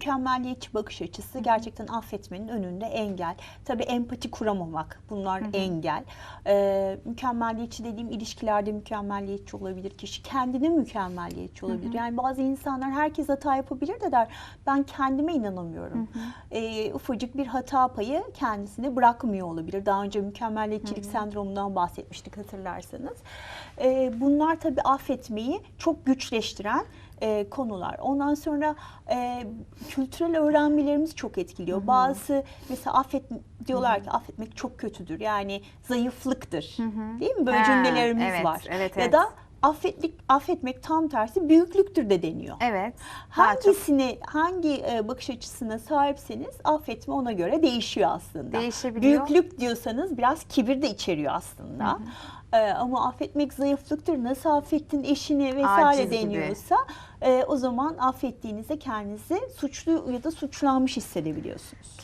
Mükemmelliyetçi bakış açısı gerçekten affetmenin önünde engel. Tabii empati kuramamak bunlar engel. Ee, mükemmelliyetçi dediğim ilişkilerde mükemmelliyetçi olabilir kişi. Kendine mükemmelliyetçi olabilir. Yani bazı insanlar herkes hata yapabilir de der ben kendime inanamıyorum. Ee, ufacık bir hata payı kendisine bırakmıyor olabilir. Daha önce mükemmelliyetçilik sendromundan bahsetmiştik hatırlarsanız. Ee, bunlar tabii affetmeyi çok güçleştiren e, konular. Ondan sonra e, kültürel öğrenmelerimiz çok etkiliyor. Bazı mesela affet diyorlar ki affetmek çok kötüdür. Yani zayıflıktır. Değil mi? Böyle Ha, cümlelerimiz evet, var. evet, ya evet. da affetlik affetmek tam tersi büyüklüktür de deniyor. Evet. daha çok Hangisini hangi e, bakış açısına sahipseniz affetme ona göre değişiyor aslında. Değişebiliyor. Büyüklük diyorsanız biraz kibir de içeriyor aslında. E, ama affetmek zayıflıktır. Nasıl affettin eşini vesaire Aciz gibi. deniyorsa e, o zaman affettiğinizde kendinizi suçlu ya da suçlanmış hissedebiliyorsunuz.